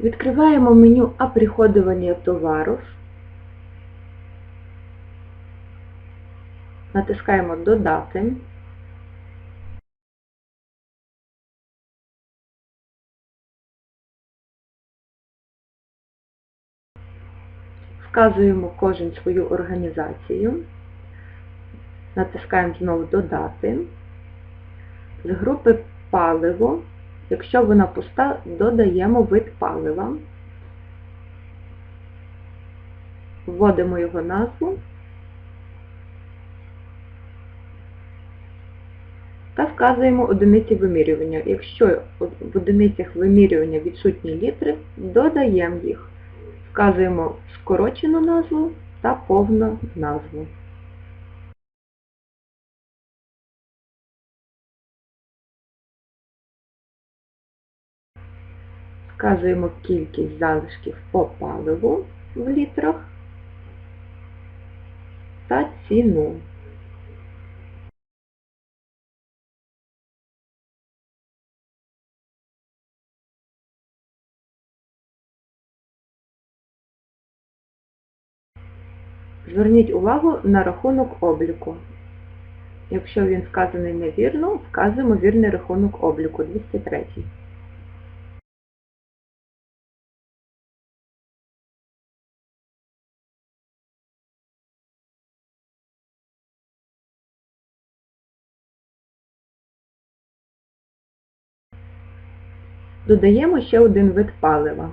Відкриваємо меню «Оприходование товаров». Натискаємо «Додати». Вказуємо кожен свою організацію. Натискаємо знову «Додати». З групи «Паливо», якщо вона пуста, додаємо вид палива. Вводимо його назву та вказуємо одиниці вимірювання. Якщо в одиницях вимірювання відсутні літри, додаємо їх. Вказуємо скорочену назву та повну назву. Вказуємо кількість залишків по паливу в літрах та ціну. Зверніть увагу на рахунок обліку. Якщо він вказаний невірно, вказуємо вірний рахунок обліку 203. Додаємо ще один вид палива.